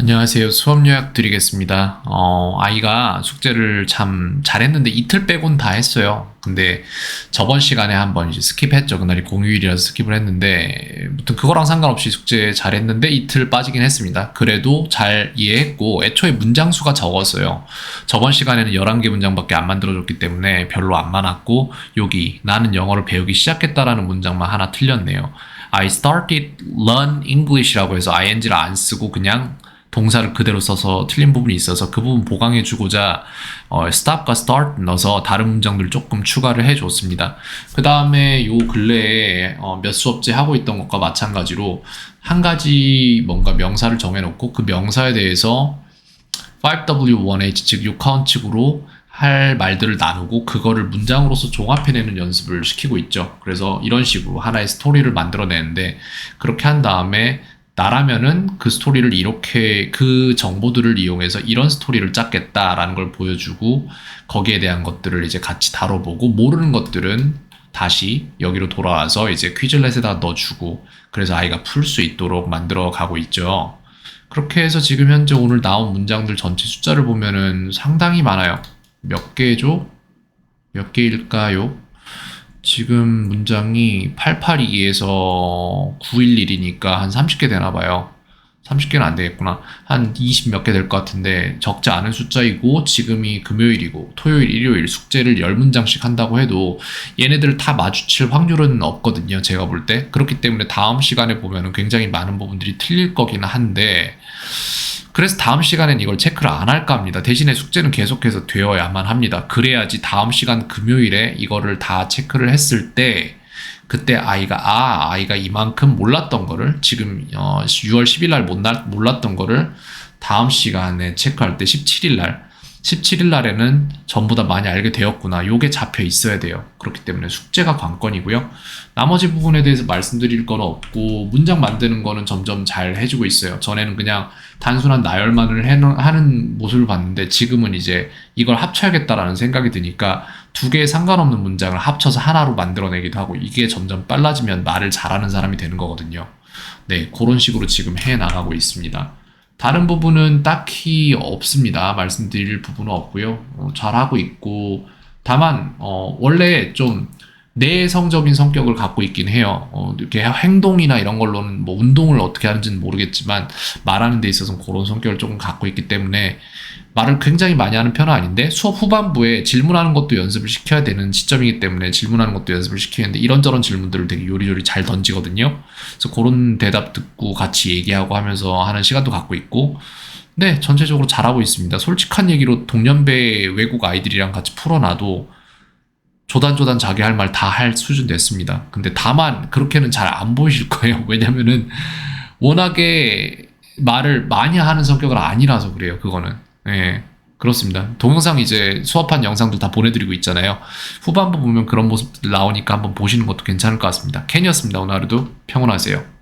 안녕하세요. 수업 요약 드리겠습니다. 어, 아이가 숙제를 참 잘했는데 이틀 빼곤 다 했어요. 근데 저번 시간에 한번 스킵했죠. 그날이 공휴일이라서 스킵을 했는데, 무튼 그거랑 상관없이 숙제 잘했는데 이틀 빠지긴 했습니다. 그래도 잘 이해했고, 애초에 문장 수가 적었어요. 저번 시간에는 11개 문장밖에 안 만들어줬기 때문에 별로 안 많았고, 여기 나는 영어를 배우기 시작했다라는 문장만 하나 틀렸네요. I started learn English라고 해서 ing를 안 쓰고 그냥 동사를 그대로 써서 틀린 부분이 있어서 그 부분 보강해 주고자 어, stop과 start 넣어서 다른 문장들 조금 추가를 해 줬습니다. 그 다음에 요 근래에 어, 몇 수업째 하고 있던 것과 마찬가지로 한 가지 뭔가 명사를 정해 놓고 그 명사에 대해서 5W1H 즉 6카운칙으로 할 말들을 나누고 그거를 문장으로서 종합해내는 연습을 시키고 있죠. 그래서 이런 식으로 하나의 스토리를 만들어내는데 그렇게 한 다음에 나라면은 그 스토리를 이렇게 그 정보들을 이용해서 이런 스토리를 짰겠다라는 걸 보여주고 거기에 대한 것들을 이제 같이 다뤄보고 모르는 것들은 다시 여기로 돌아와서 이제 퀴즐렛에다 넣어주고 그래서 아이가 풀 수 있도록 만들어 가고 있죠. 그렇게 해서 지금 현재 오늘 나온 문장들 전체 숫자를 보면은 상당히 많아요. 몇 개죠? 몇 개일까요? 지금 문장이 882에서 911이니까 한 30개 되나 봐요. 30개는 안 되겠구나. 한 20 몇 개 될 것 같은데 적지 않은 숫자이고 지금이 금요일이고 토요일, 일요일 숙제를 10문장씩 한다고 해도 얘네들을 다 마주칠 확률은 없거든요. 제가 볼 때. 그렇기 때문에 다음 시간에 보면은 굉장히 많은 부분들이 틀릴 거긴 한데 그래서 다음 시간엔 이걸 체크를 안 할까 합니다. 대신에 숙제는 계속해서 되어야만 합니다. 그래야지 다음 시간 금요일에 이거를 다 체크를 했을 때 그때 아이가 아 아이가 이만큼 몰랐던 거를 지금 어, 6월 10일 날 몰랐던 거를 다음 시간에 체크할 때 17일 날 17일 날에는 전부 다 많이 알게 되었구나. 요게 잡혀 있어야 돼요. 그렇기 때문에 숙제가 관건이고요. 나머지 부분에 대해서 말씀드릴 건 없고 문장 만드는 거는 점점 잘 해주고 있어요. 전에는 그냥 단순한 나열만을 하는 모습을 봤는데 지금은 이제 이걸 합쳐야겠다라는 생각이 드니까 두 개의 상관없는 문장을 합쳐서 하나로 만들어내기도 하고 이게 점점 빨라지면 말을 잘하는 사람이 되는 거거든요. 네, 그런 식으로 지금 해 나가고 있습니다. 다른 부분은 딱히 없습니다. 말씀드릴 부분은 없고요. 어, 잘하고 있고 다만 어, 원래 좀 내성적인 성격을 갖고 있긴 해요. 어, 이렇게 행동이나 이런 걸로는 뭐 운동을 어떻게 하는지는 모르겠지만 말하는 데 있어서는 그런 성격을 조금 갖고 있기 때문에 말을 굉장히 많이 하는 편은 아닌데 수업 후반부에 질문하는 것도 연습을 시켜야 되는 시점이기 때문에 질문하는 것도 연습을 시키는데 이런저런 질문들을 되게 요리조리 잘 던지거든요. 그래서 그런 대답 듣고 같이 얘기하고 하면서 하는 시간도 갖고 있고 네 전체적으로 잘하고 있습니다. 솔직한 얘기로 동년배 외국 아이들이랑 같이 풀어놔도 조단조단 자기 할 말 다 할 수준 됐습니다. 근데 다만 그렇게는 잘 안 보이실 거예요. 왜냐면은 워낙에 말을 많이 하는 성격은 아니라서 그래요. 그거는. 예. 그렇습니다. 동영상 이제 수업한 영상도 다 보내드리고 있잖아요. 후반부 보면 그런 모습들 나오니까 한번 보시는 것도 괜찮을 것 같습니다. 캔이었습니다. 오늘 하루도 평온하세요.